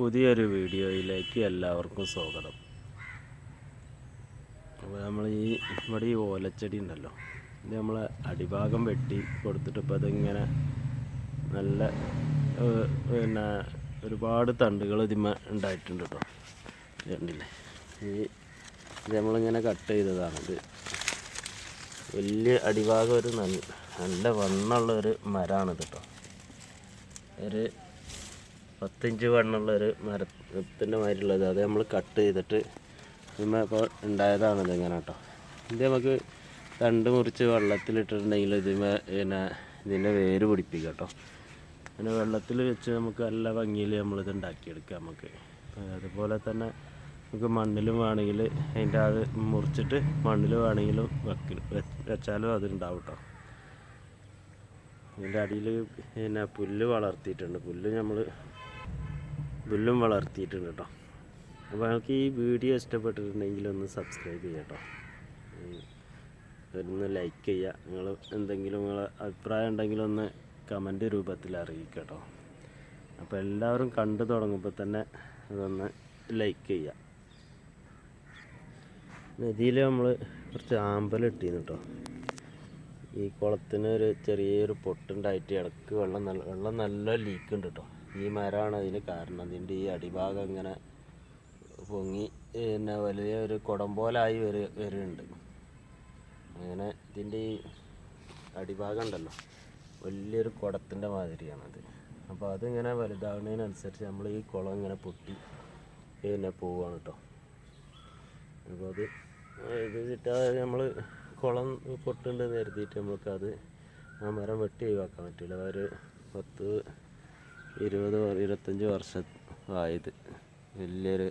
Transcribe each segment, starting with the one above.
പുതിയൊരു വീഡിയോയിലേക്ക് എല്ലാവർക്കും സ്വാഗതം. അപ്പോൾ നമ്മൾ ഈ ഇവിടെ ഈ ഓലച്ചെടി ഉണ്ടല്ലോ ഇത് നമ്മൾ അടിഭാഗം വെട്ടി കൊടുത്തിട്ട് ഇപ്പോൾ അതിങ്ങനെ നല്ല പിന്നെ ഒരുപാട് തണ്ടുകൾ ഇതിമ ഉണ്ടായിട്ടുണ്ട് കേട്ടോ കണ്ടില്ലേ? ഈ ഇത് നമ്മളിങ്ങനെ കട്ട് ചെയ്തതാണ്. ഇത് വലിയ അടിഭാഗം ഒരു നല്ല നല്ല വണ്ണമുള്ള ഒരു മരമാണിത് കേട്ടോ ഒരു പത്തിഞ്ച് വണ്ണുള്ള ഒരു മരത്തിന്റെ മാതിരിയുള്ളത്. അത് നമ്മൾ കട്ട് ചെയ്തിട്ട് നമ്മൾ ഇപ്പോൾ ഉണ്ടായതാണത് ഇങ്ങനെ കേട്ടോ ഇത് നമുക്ക് തണ്ട് മുറിച്ച് വെള്ളത്തിലിട്ടിട്ടുണ്ടെങ്കിൽ ഇതിമേ പിന്നെ ഇതിന്റെ വേര് പിടിപ്പിക്കുക കേട്ടോ പിന്നെ വെള്ളത്തിൽ വെച്ച് നമുക്ക് നല്ല ഭംഗിയിൽ നമ്മളിത് ഉണ്ടാക്കിയെടുക്കാം നമുക്ക്. അതുപോലെ തന്നെ നമുക്ക് മണ്ണിലും വേണമെങ്കിൽ അതിന്റെ അത് മുറിച്ചിട്ട് മണ്ണിൽ വേണമെങ്കിലും വെക്ക വെച്ചാലും അതുണ്ടാവും കേട്ടോ ഇതിന്റെ അടിയിൽ പിന്നെ പുല്ല് വളർത്തിയിട്ടുണ്ട്. പുല്ല് നമ്മൾ പുല്ലും വളർത്തിയിട്ടുണ്ട് കേട്ടോ. അപ്പോൾ നിങ്ങൾക്ക് ഈ വീഡിയോ ഇഷ്ടപ്പെട്ടിട്ടുണ്ടെങ്കിൽ ഒന്ന് സബ്സ്ക്രൈബ് ചെയ്യാം കേട്ടോ. ഒന്ന് ലൈക്ക് ചെയ്യുക. നിങ്ങൾ എന്തെങ്കിലും നിങ്ങളെ അഭിപ്രായം ഉണ്ടെങ്കിൽ ഒന്ന് കമന്റ് രൂപത്തിൽ അറിയിക്കുക കേട്ടോ. അപ്പോൾ എല്ലാവരും കണ്ടു തുടങ്ങുമ്പോൾ തന്നെ അതൊന്ന് ലൈക്ക് ചെയ്യുക. നദിയിൽ നമ്മൾ കുറച്ച് ആമ്പൽ ഇട്ടിരുന്നു കേട്ടോ. ഈ കുളത്തിന് ഒരു ചെറിയൊരു പൊട്ടുണ്ടായിട്ട് ഇടയ്ക്ക് വെള്ളം നല്ല വെള്ളം നല്ല ലീക്ക് ഉണ്ട് കേട്ടോ. ഈ മരമാണ് അതിന് കാരണം. അതിന്റെ ഈ അടിഭാഗം ഇങ്ങനെ പൊങ്ങി പിന്നെ വലിയ ഒരു കുടം പോലായി വരു വരുന്നുണ്ട്. അങ്ങനെ ഇതിന്റെ ഈ അടിഭാഗം ഉണ്ടല്ലോ വലിയൊരു കുടത്തിന്റെ മാതിരിയാണത് അപ്പോൾ അതിങ്ങനെ വലുതാവുന്നതിനനുസരിച്ച് നമ്മൾ ഈ കുളം ഇങ്ങനെ പൊട്ടി പിന്നെ പോവുകയാണ് കേട്ടോ. അപ്പോൾ അത് ഇത് കിട്ടാതെ നമ്മൾ കുളം പൊട്ടുണ്ടെന്ന് കരുതിയിട്ട് അത് ആ മരം വെട്ടി ഒഴിവാക്കാൻ പറ്റില്ല. ഒരു പത്ത് ഇരുപത് ഇരുപത്തഞ്ച് വർഷം ആയത്. വലിയൊരു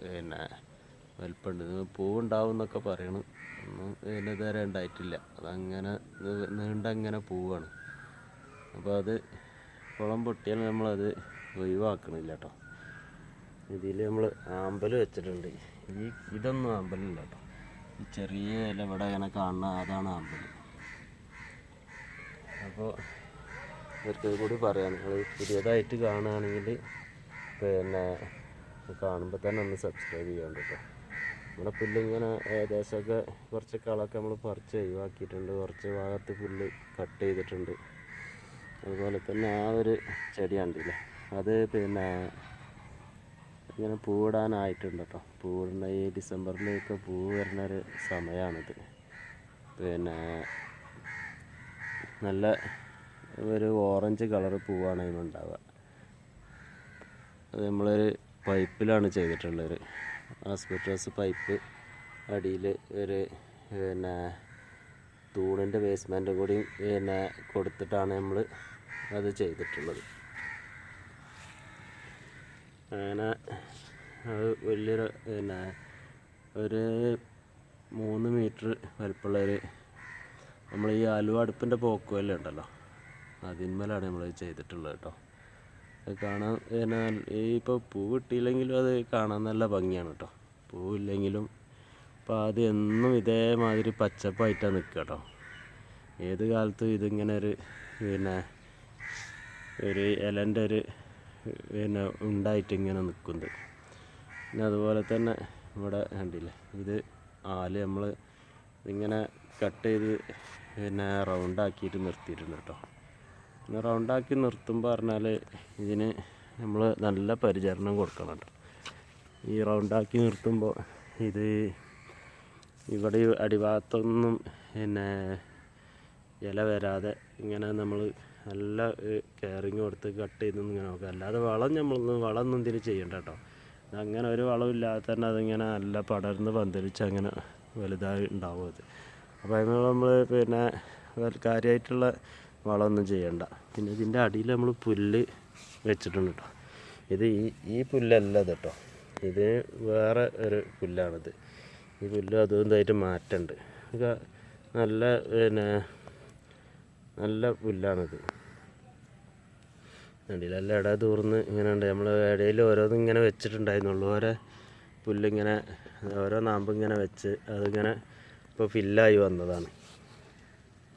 പിന്നെ വലിപ്പമുണ്ട്. ഇത് പൂവുണ്ടാവും എന്നൊക്കെ പറയണം. ഒന്നും പിന്നെ ഇതുവരെ ഉണ്ടായിട്ടില്ല. അതങ്ങനെ നീണ്ടങ്ങനെ പൂവാണ്. അപ്പോൾ അത് കുളം പൊട്ടിയാൽ നമ്മളത് ഒഴിവാക്കണില്ല കേട്ടോ ഇതിൽ നമ്മൾ ആമ്പൽ വെച്ചിട്ടുണ്ട്. ഈ ഇതൊന്നും ആമ്പലില്ല കേട്ടോ ഈ ചെറിയ ഇല ഇവിടെ ഇങ്ങനെ കാണുന്ന അതാണ് ആമ്പൽ അപ്പോൾ ഇവർക്ക് കൂടി പറയാം. നിങ്ങൾ പുതിയതായിട്ട് കാണുകയാണെങ്കിൽ പിന്നെ കാണുമ്പോൾ തന്നെ ഒന്ന് സബ്സ്ക്രൈബ് ചെയ്യാൻ കേട്ടോ നമ്മുടെ പുല്ലിങ്ങനെ ഏകദേശമൊക്കെ കുറച്ച് കളൊക്കെ നമ്മൾ പറിച്ച് ഒഴിവാക്കിയിട്ടുണ്ട്. കുറച്ച് ഭാഗത്ത് പുല്ല് കട്ട് ചെയ്തിട്ടുണ്ട്. അതുപോലെ തന്നെ ആ ഒരു ചെടി അത് പിന്നെ ഇങ്ങനെ പൂവിടാനായിട്ടുണ്ട് കേട്ടോ പൂവിടുന്ന ഈ ഡിസംബറിലേക്ക് പൂ വരുന്ന ഒരു സമയമാണിത്. പിന്നെ നല്ല ഒരു ഓറഞ്ച് കളർ പൂവാണ് അതിനുണ്ടാവുക അത് നമ്മളൊരു പൈപ്പിലാണ് ചെയ്തിട്ടുള്ളത്. ആസ്പെറ്റോസ് പൈപ്പ് അടിയിൽ ഒരു പിന്നെ തൂണിന്റെ ബേസ്മെന്റ് കൂടി പിന്നെ കൊടുത്തിട്ടാണ് നമ്മൾ അത് ചെയ്തിട്ടുള്ളത്. അങ്ങനെ അത് വലിയൊരു പിന്നെ ഒരു മൂന്ന് മീറ്റർ വലിപ്പമുള്ളൊരു നമ്മൾ ഈ ആലുവ അടുപ്പിന്റെ പോക്കുവല്ലേ ഉണ്ടല്ലോ? അതിന്മേലാണ് നമ്മൾ ചെയ്തിട്ടുള്ളത് കേട്ടോ. അത് കാണാൻ എന്നാൽ ഈ ഇപ്പോൾ പൂ കിട്ടിയില്ലെങ്കിലും അത് കാണാൻ നല്ല ഭംഗിയാണ് കേട്ടോ. പൂവില്ലെങ്കിലും അപ്പോൾ അത് എന്നും ഇതേമാതിരി പച്ചപ്പായിട്ടാണ് നിൽക്കുക കേട്ടോ. ഏത് കാലത്തും ഇതിങ്ങനെ ഒരു പിന്നെ ഒരു ഇലന്റെ ഒരു പിന്നെ ഉണ്ടായിട്ട് ഇങ്ങനെ നിൽക്കുന്നത് പിന്നെ അതുപോലെ തന്നെ ഇവിടെ കണ്ടില്ലേ ഇത് ആൽ നമ്മൾ ഇങ്ങനെ കട്ട് ചെയ്ത് പിന്നെ റൗണ്ടാക്കിയിട്ട് നിർത്തിയിട്ടുണ്ട് കേട്ടോ. പിന്നെ റൗണ്ടാക്കി നിർത്തുമ്പോൾ പറഞ്ഞാൽ ഇതിന് നമ്മൾ നല്ല പരിചരണം കൊടുക്കണം ഈ റൗണ്ടാക്കി നിർത്തുമ്പോൾ ഇത് ഇവിടെ അടിഭാഗത്തൊന്നും പിന്നെ ഇല വരാതെ ഇങ്ങനെ നമ്മൾ നല്ല കെയറിങ് കൊടുത്ത് കട്ട് ചെയ്ത് ഇങ്ങനെ നോക്കുക. അല്ലാതെ വളം നമ്മളൊന്നും വളമൊന്നും ഇതിൽ ചെയ്യണ്ട കേട്ടോ. അങ്ങനെ ഒരു വളമില്ലാതെ തന്നെ അതിങ്ങനെ നല്ല പടർന്ന് പന്തലിച്ച് അങ്ങനെ വലുതായി ഉണ്ടാവും അത്. അപ്പോൾ അതിന് നമ്മൾ പിന്നെ കാര്യമായിട്ടുള്ള വളമൊന്നും ചെയ്യണ്ട. പിന്നെ ഇതിന്റെ അടിയിൽ നമ്മൾ പുല്ല് വെച്ചിട്ടുണ്ട് കേട്ടോ ഇത് ഈ ഈ പുല്ലല്ല ഇത് കേട്ടോ ഇത് വേറെ ഒരു പുല്ലാണിത്. ഈ പുല്ല് അതും ഇതായിട്ട് മാറ്റുണ്ട്. നല്ല പിന്നെ നല്ല പുല്ലാണിത്. അടിയിലല്ല ഇട തൂർന്ന് ഇങ്ങനെ ഉണ്ട് നമ്മൾ ഇടയിൽ ഓരോന്നും ഇങ്ങനെ വെച്ചിട്ടുണ്ടായിരുന്നുള്ളൂ. ഓരോ പുല്ലിങ്ങനെ ഓരോ നാമ്പ് ഇങ്ങനെ വെച്ച് അതിങ്ങനെ ഇപ്പോൾ ഫില്ലായി വന്നതാണ്.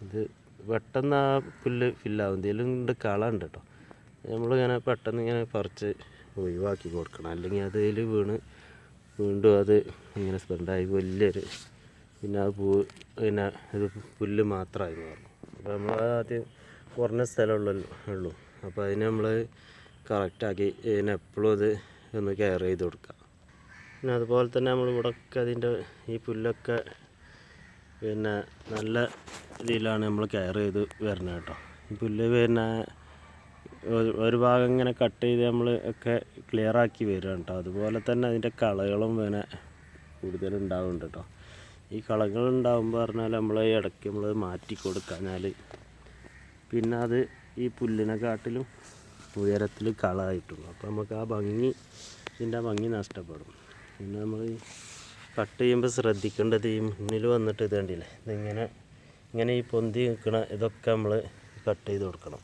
ഇത് പെട്ടെന്ന് ആ പുല്ല് ഫില്ലാവും എന്തെങ്കിലും ഉണ്ട് കള ഉണ്ട് കേട്ടോ നമ്മളിങ്ങനെ പെട്ടെന്ന് ഇങ്ങനെ പറിച്ച് ഒഴിവാക്കി കൊടുക്കണം. അല്ലെങ്കിൽ അതിൽ വീണ് വീണ്ടും അത് ഇങ്ങനെ സ്പ്രെഡായി വലിയൊരു പിന്നെ ആ പൂ പിന്നെ ഇത് പുല്ല് മാത്രമായി മാറും അപ്പോൾ നമ്മൾ ആദ്യം കുറഞ്ഞ സ്ഥലമുള്ളല്ലോ ഉള്ളൂ. അപ്പോൾ അതിനെ നമ്മൾ കറക്റ്റാക്കി ഇതിന് എപ്പോഴും അത് ഒന്ന് കെയർ ചെയ്ത് കൊടുക്കുക പിന്നെ അതുപോലെ തന്നെ നമ്മൾ ഇവിടെയൊക്കെ അതിന്റെ ഈ പുല്ലൊക്കെ പിന്നെ നല്ല രീതിയിലാണ് നമ്മൾ കെയർ ചെയ്ത് വരുന്നത് കേട്ടോ. ഈ പുല്ല് പിന്നെ ഒരു- ഭാഗം ഇങ്ങനെ കട്ട് ചെയ്ത് നമ്മൾ ഒക്കെ ക്ലിയർ ആക്കി വരിക കേട്ടോ. അതുപോലെ തന്നെ അതിന്റെ കളകളും പിന്നെ കൂടുതൽ ഉണ്ടാവുന്നുണ്ട് കേട്ടോ. ഈ കളകൾ ഉണ്ടാകുമ്പോൾ പറഞ്ഞാൽ നമ്മൾ ഇടയ്ക്ക് നമ്മൾ മാറ്റി കൊടുക്കാഞ്ഞാൽ പിന്നെ അത് ഈ പുല്ലിനെക്കാട്ടിലും ഉയരത്തിൽ കളായിട്ടുള്ളൂ അപ്പോൾ നമുക്ക് ആ ഭംഗി ഇതിന്റെ ഭംഗി നഷ്ടപ്പെടും. പിന്നെ നമ്മൾ കട്ട് ചെയ്യുമ്പോൾ ശ്രദ്ധിക്കേണ്ടത് ഈ മുന്നിൽ വന്നിട്ട് ഇത് കണ്ടില്ലേ? ഇതിങ്ങനെ ഇങ്ങനെ ഈ പൊന്തി നിൽക്കണ ഇതൊക്കെ നമ്മൾ കട്ട് ചെയ്ത് കൊടുക്കണം.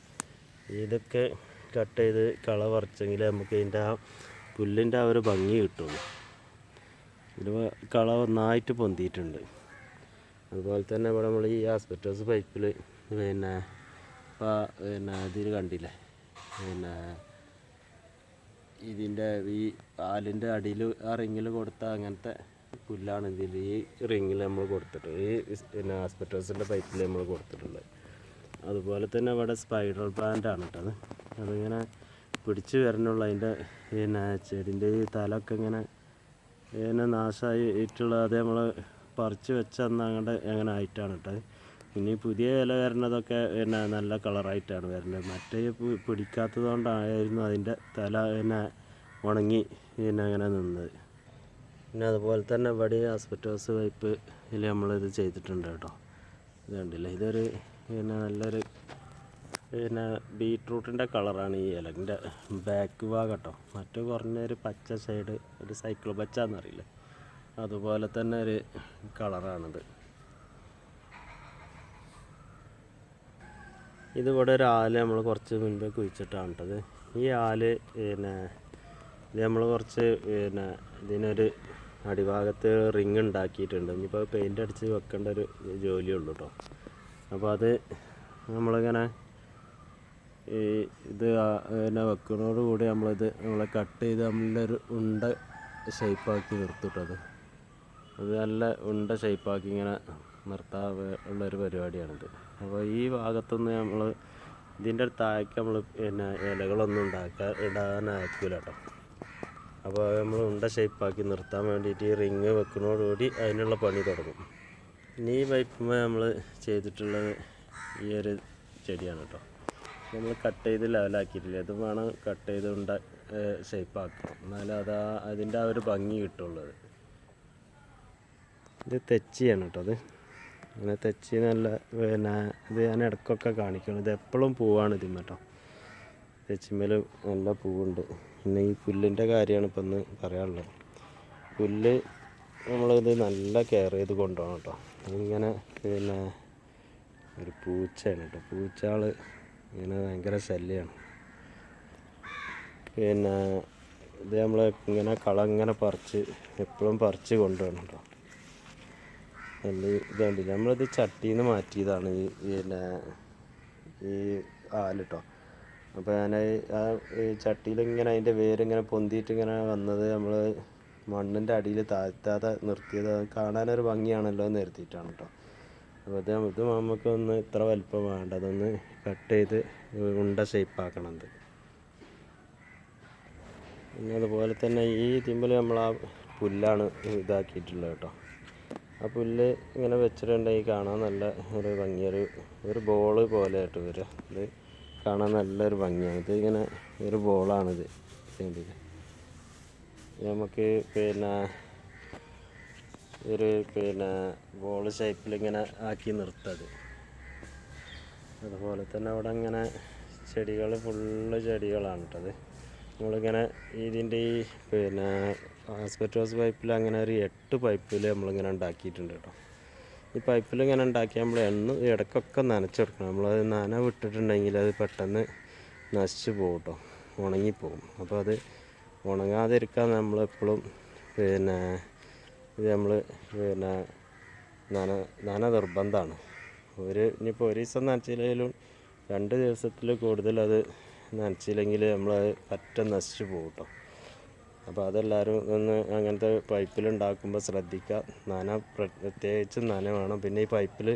ഇതൊക്കെ കട്ട് ചെയ്ത് കള പറിച്ചെങ്കിൽ നമുക്ക് ഇതിന്റെ ആ പുല്ലിന്റെ ആ ഒരു ഭംഗി കിട്ടുള്ളൂ. ഇത് കള ഒന്നായിട്ട് പൊന്തിയിട്ടുണ്ട്. അതുപോലെ തന്നെ ഇവിടെ നമ്മൾ ഈ ആസ്പെറ്റോസ് പൈപ്പിൽ പിന്നെ പിന്നെ ഇതിൽ കണ്ടില്ലേ? പിന്നെ ഇതിന്റെ ഈ പാലിന്റെ അടിയിൽ ആ റിങ്ങിൽ കൊടുത്ത അങ്ങനത്തെ പുല്ലാണ് ഇതിൽ ഈ റിങ്ങിൽ നമ്മൾ കൊടുത്തിട്ട് ഈ പിന്നെ ആസ്പെറ്റോസിന്റെ പൈപ്പിൽ നമ്മൾ കൊടുത്തിട്ടുള്ളത്. അതുപോലെ തന്നെ അവിടെ സ്പൈഡർ പ്ലാന്റ് ആണ് കേട്ടത് അതിങ്ങനെ പിടിച്ച് വരണുള്ളൂ. അതിന്റെ പിന്നെ ചെടിന്റെ ഈ തലമൊക്കെ ഇങ്ങനെ പിന്നെ നാശമായിട്ടുള്ള അത് നമ്മൾ പറിച്ച് വെച്ച അങ്ങോട്ട് അങ്ങനെ ആയിട്ടാണ് കേട്ടത് ഇനി പുതിയ ഇല വരുന്നതൊക്കെ പിന്നെ നല്ല കളറായിട്ടാണ് വരുന്നത് മറ്റേ പിടിക്കാത്തത് കൊണ്ടായിരുന്നു അതിന്റെ തല പിന്നെ ഉണങ്ങി പിന്നെ അങ്ങനെ നിന്നത്. പിന്നെ അതുപോലെ തന്നെ ഇവിടെ ആസ്പെറ്റോസ് പൈപ്പ് ഇതിൽ നമ്മളിത് ചെയ്തിട്ടുണ്ട് കേട്ടോ. ഇത് കണ്ടില്ലേ? ഇതൊരു പിന്നെ നല്ലൊരു പിന്നെ ബീട്രൂട്ടിന്റെ കളറാണ് ഈ ഇലന്റെ ബാക്ക് ഭാഗം കേട്ടോ. മറ്റു കുറഞ്ഞൊരു പച്ച സൈഡ് ഒരു സൈക്കിൾ പച്ച എന്നറിയില്ലേ അതുപോലെ തന്നെ ഒരു കളറാണിത്. ഇതിവിടെ ഒരു ആൽ നമ്മൾ കുറച്ച് മുൻപേ കുഴിച്ചിട്ടാണ് കേട്ടത്. ഈ ആൽ പിന്നെ ഇത് നമ്മൾ കുറച്ച് പിന്നെ ഇതിനൊരു അടിഭാഗത്ത് റിങ് ഉണ്ടാക്കിയിട്ടുണ്ട്. ഇനിയിപ്പോൾ പെയിന്റ് അടിച്ച് വെക്കേണ്ട ഒരു ജോലിയുള്ളൂ കേട്ടോ അപ്പോൾ അത് നമ്മളിങ്ങനെ ഈ ഇത് പിന്നെ വെക്കുന്നതോടുകൂടി നമ്മളിത് നമ്മളെ കട്ട് ചെയ്ത് നമ്മളൊരു ഉണ്ട ഷേപ്പാക്കി നിർത്തിട്ടത് അത്. നല്ല ഉണ്ട ഷേപ്പാക്കി ഇങ്ങനെ നിർത്താൻ ഉള്ളൊരു പരിപാടിയാണിത്. അപ്പോൾ ഈ ഭാഗത്തുനിന്ന് നമ്മൾ ഇതിന്റെ താഴേക്ക് നമ്മൾ പിന്നെ ഇലകളൊന്നും ഉണ്ടാക്കാൻ ഇടാനായിരിക്കില്ല കേട്ടോ അപ്പോൾ നമ്മൾ ഉണ്ട ഷേപ്പാക്കി നിർത്താൻ വേണ്ടിയിട്ട് ഈ റിങ് വെക്കുന്നതോടുകൂടി അതിനുള്ള പണി തുടങ്ങും. ഇനി ഈ പൈപ്പുമ്പോൾ നമ്മൾ ചെയ്തിട്ടുള്ളത് ഈ ഒരു ചെടിയാണ് കേട്ടോ. നമ്മൾ കട്ട് ചെയ്ത് ലെവലാക്കിയിട്ടില്ല ഇത് വേണം കട്ട് ചെയ്ത് ഉണ്ട ഷേപ്പാക്കണം എന്നാലും അത് അതിന്റെ ആ ഒരു ഭംഗി കിട്ടുള്ളത്. ഇത് തെച്ചിയാണ് കേട്ടോ അത്. അങ്ങനെ തെച്ചി നല്ല പിന്നെ ഇത് ഞാൻ ഇടയ്ക്കൊക്കെ കാണിക്കണം ഇത് എപ്പോഴും പൂവാണ് ഇതും കേട്ടോ തെച്ചിമേൽ നല്ല പൂവുണ്ട്. പിന്നെ ഈ പുല്ലിന്റെ കാര്യമാണ് ഇപ്പം ഒന്ന് പറയാനുള്ളത്. പുല്ല് നമ്മളിത് നല്ല കെയർ ചെയ്ത് കൊണ്ടുപോകണം കേട്ടോ ഇങ്ങനെ പിന്നെ ഒരു പൂച്ചയാണ് കേട്ടോ പൂച്ചകൾ ഇങ്ങനെ ഭയങ്കര ശല്യമാണ് പിന്നെ ഇത് നമ്മൾ ഇങ്ങനെ കള ഇങ്ങനെ പറിച്ച് എപ്പോഴും പറിച്ച് കൊണ്ടുപോകണം കേട്ടോ നല്ല ഇതുണ്ട് നമ്മളിത് ചട്ടിയിൽ നിന്ന് മാറ്റിയതാണ് ഈ പിന്നെ ഈ ആൽ കേട്ടോ അപ്പോൾ ഞാൻ ആ ചട്ടിയിൽ ഇങ്ങനെ അതിന്റെ വേരിങ്ങനെ പൊന്തിയിട്ട് ഇങ്ങനെ വന്നത് നമ്മൾ മണ്ണിന്റെ അടിയിൽ താഴ്ത്താതെ നിർത്തിയത് അത് കാണാനൊരു ഭംഗിയാണല്ലോ എന്ന് നിർത്തിയിട്ടാണ് കേട്ടോ അപ്പോൾ ഇത് ഇത് നമുക്ക് ഒന്ന് ഇത്ര വലിപ്പം വേണ്ട അതൊന്ന് കട്ട് ചെയ്ത് ഉണ്ട ഷേപ്പാക്കണത് പിന്നെ അതുപോലെ തന്നെ ഈ തിമ്പിൽ നമ്മൾ ആ പുല്ലാണ് ഇതാക്കിയിട്ടുള്ളത് കേട്ടോ ആ പുല്ല് ഇങ്ങനെ വെച്ചിട്ടുണ്ടെങ്കിൽ കാണാൻ നല്ല ഒരു ഭംഗിയൊരു ഒരു ബോൾ പോലെ ആയിട്ട് വരിക കാണാൻ നല്ലൊരു ഭംഗിയാണ്. ഇത് ഇങ്ങനെ ഒരു ബോളാണിത് കണ്ടില്ലേ നമുക്ക് പിന്നെ ഒരു പിന്നെ ബോൾ ഷേപ്പിൽ ഇങ്ങനെ ആക്കി നിർത്തത് അതുപോലെ തന്നെ അവിടെ ഇങ്ങനെ ചെടികൾ ഫുള്ള് ചെടികളാണ് കേട്ടത് നമ്മളിങ്ങനെ ഇതിന്റെ ഈ പിന്നെ ആസ്പെറ്റോസ് പൈപ്പിൽ അങ്ങനെ ഒരു എട്ട് പൈപ്പിൽ നമ്മളിങ്ങനെ ഉണ്ടാക്കിയിട്ടുണ്ട് കേട്ടോ. ഈ പൈപ്പിൽ ഇങ്ങനെ ഉണ്ടാക്കി നമ്മൾ എണ്ണ ഇടയ്ക്കൊക്കെ നനച്ചെടുക്കണം നമ്മളത് നന വിട്ടിട്ടുണ്ടെങ്കിൽ അത് പെട്ടെന്ന് നശിച്ചു പോകും കേട്ടോ ഉണങ്ങിപ്പോകും. അപ്പോൾ അത് ഉണങ്ങാതിരിക്കാൻ നമ്മളെപ്പോഴും പിന്നെ ഇത് നമ്മൾ പിന്നെ നന നന നിർബന്ധമാണ്. ഒരു ഇനിയിപ്പോൾ ഒരു ദിവസം നനച്ചില്ലെങ്കിലും രണ്ട് ദിവസത്തിൽ കൂടുതൽ അത് നനച്ചില്ലെങ്കിൽ നമ്മളത് പറ്റ നശിച്ചു പോകും കേട്ടോ അപ്പോൾ അതെല്ലാവരും ഒന്ന് അങ്ങനത്തെ പൈപ്പിലുണ്ടാക്കുമ്പോൾ ശ്രദ്ധിക്കുക നന പ്രത്യേകിച്ച് നന വേണം. പിന്നെ ഈ പൈപ്പിൽ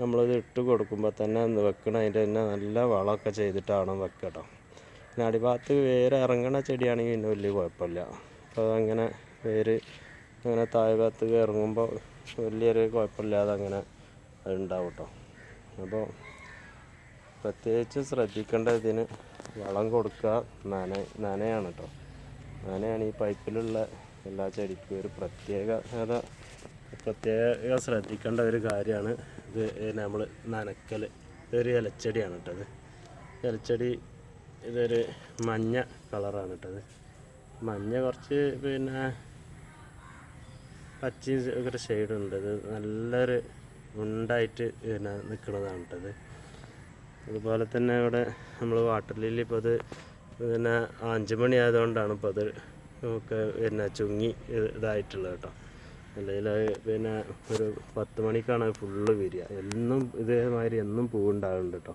നമ്മളത് ഇട്ട് കൊടുക്കുമ്പോൾ തന്നെ വെക്കണം അതിന്റെ തന്നെ നല്ല വളമൊക്കെ ചെയ്തിട്ടാണ് വെക്കുക കേട്ടോ പിന്നെ അടിഭാഗത്ത് വേര് ഇറങ്ങണ ചെടിയാണെങ്കിൽ പിന്നെ വലിയ കുഴപ്പമില്ല. അപ്പോൾ അങ്ങനെ വേര് അങ്ങനെ താഴെ ഭാഗത്ത് ഇറങ്ങുമ്പോൾ വലിയൊരു കുഴപ്പമില്ലാതെ അങ്ങനെ ഉണ്ടാവും കേട്ടോ അപ്പോൾ പ്രത്യേകിച്ച് ശ്രദ്ധിക്കേണ്ട ഇതിന് വളം കൊടുക്കുക. നന നനയാണ് കേട്ടോ നനയാണ് ഈ പൈപ്പിലുള്ള എല്ലാ ചെടിക്കും ഒരു പ്രത്യേക അത പ്രത്യേക ശ്രദ്ധിക്കേണ്ട ഒരു കാര്യമാണ് ഇത്. നമ്മൾ നനക്കൽ ഇതൊരു ഇലച്ചെടിയാണ് കേട്ടത് ഇലച്ചെടി ഇതൊരു മഞ്ഞ കളറാണ് കേട്ടത് മഞ്ഞ കുറച്ച് പിന്നെ പച്ചയും ഒക്കെ ഷെയ്ഡുണ്ട്. ഇത് നല്ലൊരു ഉണ്ടായിട്ട് പിന്നെ നിൽക്കുന്നതാണ് കേട്ടത് അതുപോലെ തന്നെ ഇവിടെ നമ്മൾ വാട്ടർ ലില്ലി ഇപ്പോൾ അത് പിന്നെ അഞ്ച് മണി ആയതുകൊണ്ടാണ് ഇപ്പോൾ അത് ഒക്കെ പിന്നെ ചുങ്ങി ഇത് ഇതായിട്ടുള്ളത് കേട്ടോ. അല്ലെങ്കിൽ പിന്നെ ഒരു പത്ത് മണിക്കാണ് ഫുള്ള് വരിക. എന്നും ഇതേമാതിരി എന്നും പൂവുണ്ടാകുന്നുണ്ട് കേട്ടോ.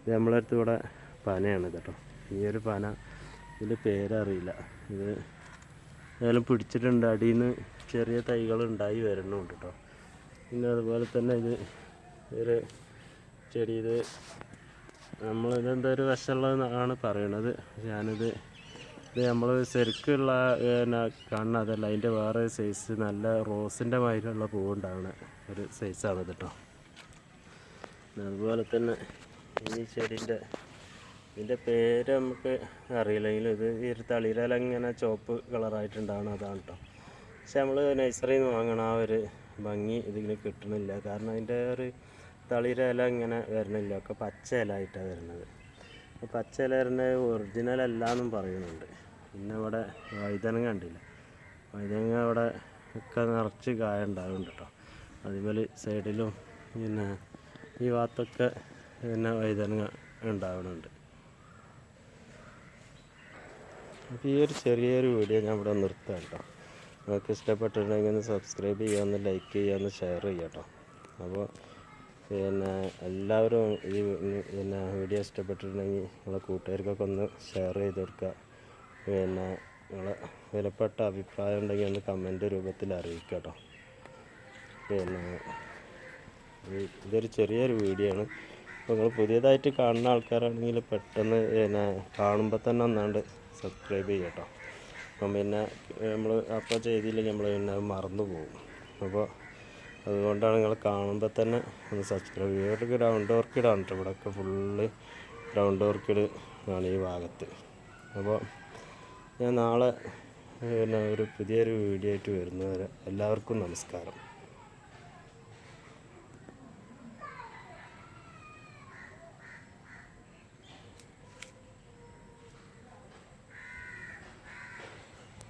ഇത് നമ്മളെ അടുത്ത് ഇവിടെ പനയാണ് കേട്ടോ. ഈ ഒരു പന ഇതിൽ പേരറിയില്ല. ഇത് ഏതായാലും പിടിച്ചിട്ടുണ്ട്. അടിയിൽ നിന്ന് ചെറിയ തൈകൾ ഉണ്ടായി വരണമുണ്ട് കേട്ടോ. പിന്നെ അതുപോലെ തന്നെ ഇത് ഒരു ചെടി ഇത് നമ്മളിതെന്തോ ഒരു വിഷമുള്ളതെന്നാണ് പറയണത്. ഞാനിത് ഇത് നമ്മൾ ശരിക്കുള്ള പിന്നെ കാണുന്ന അതല്ല അതിന്റെ വേറെ സൈസ് നല്ല റോസിന്റെ മാതിരിയുള്ള പൂവുണ്ടാവുന്ന ഒരു സൈസാണ് കേട്ടോ അതുപോലെ തന്നെ ഈ ചെടീന്റെ ഇതിന്റെ പേര് നമുക്ക് അറിയില്ലെങ്കിലും ഇത് ഈ ഒരു തളിരല ഇങ്ങനെ ചുവപ്പ് കളറായിട്ടുണ്ടാവണം അതാണ് കേട്ടോ പക്ഷെ നമ്മൾ നഴ്സറിയിൽ നിന്ന് വാങ്ങണ ആ ഒരു ഭംഗി ഇതിങ്ങനെ കിട്ടണില്ല. കാരണം അതിന്റെ ഒരു തളിര ഇല ഇങ്ങനെ വരണില്ല. ഒക്കെ പച്ച ഇല ആയിട്ടാണ് വരുന്നത് പച്ച ഇല വരുന്നത് ഒറിജിനൽ അല്ല എന്നും പറയുന്നുണ്ട് പിന്നെ ഇവിടെ വഴുതനങ്ങ കണ്ടില്ല? വഴുതനങ്ങ അവിടെ ഒക്കെ നിറച്ച് കായ ഉണ്ടാകുന്നുണ്ട് കേട്ടോ അതേപോലെ സൈഡിലും പിന്നെ ഈ ഭാഗത്തൊക്കെ പിന്നെ വഴുതനങ്ങ ഉണ്ടാവുന്നുണ്ട്. അപ്പോൾ ഈ ഒരു ചെറിയൊരു വീഡിയോ ഞാൻ ഇവിടെ നിർത്താം കേട്ടോ നിങ്ങൾക്ക് ഇഷ്ടപ്പെട്ടിട്ടുണ്ടെങ്കിൽ ഒന്ന് സബ്സ്ക്രൈബ് ചെയ്യാമെന്ന് ലൈക്ക് ചെയ്യാമെന്ന് ഷെയർ ചെയ്യാം കേട്ടോ അപ്പോൾ പിന്നെ എല്ലാവരും ഈ പിന്നെ വീഡിയോ ഇഷ്ടപ്പെട്ടിട്ടുണ്ടെങ്കിൽ നിങ്ങളെ കൂട്ടുകാർക്കൊക്കെ ഒന്ന് ഷെയർ ചെയ്ത് കൊടുക്കുക. പിന്നെ നിങ്ങളെ വിലപ്പെട്ട അഭിപ്രായം ഉണ്ടെങ്കിൽ ഒന്ന് കമന്റ് രൂപത്തിൽ അറിയിക്കുക കേട്ടോ. പിന്നെ ഇതൊരു ചെറിയൊരു വീഡിയോ ആണ്. അപ്പോൾ നിങ്ങൾ പുതിയതായിട്ട് കാണുന്ന ആൾക്കാരാണെങ്കിൽ പെട്ടെന്ന് പിന്നെ കാണുമ്പോൾ തന്നെ ഒന്നാണ്ട് സബ്സ്ക്രൈബ് ചെയ്യുക കേട്ടോ. അപ്പം പിന്നെ നമ്മൾ അപ്പോൾ ചെയ്തില്ലെങ്കിൽ നമ്മൾ പിന്നെ മറന്നു പോകും. അപ്പോൾ അതുകൊണ്ടാണ് നിങ്ങൾ കാണുമ്പോൾ തന്നെ ഒന്ന് സബ്സ്ക്രൈബ് ചെയ്യുക. ഗ്രൗണ്ട് ഓർക്കിഡാണ് കേട്ടോ ഇവിടെയൊക്കെ ഫുള്ള് ഗ്രൗണ്ട് ഓർക്കിഡ് ആണ് ഈ ഭാഗത്ത്. അപ്പോൾ ഞാൻ നാളെ പിന്നെ ഒരു പുതിയൊരു വീഡിയോ ആയിട്ട് വരുന്നവരെ എല്ലാവർക്കും നമസ്കാരം.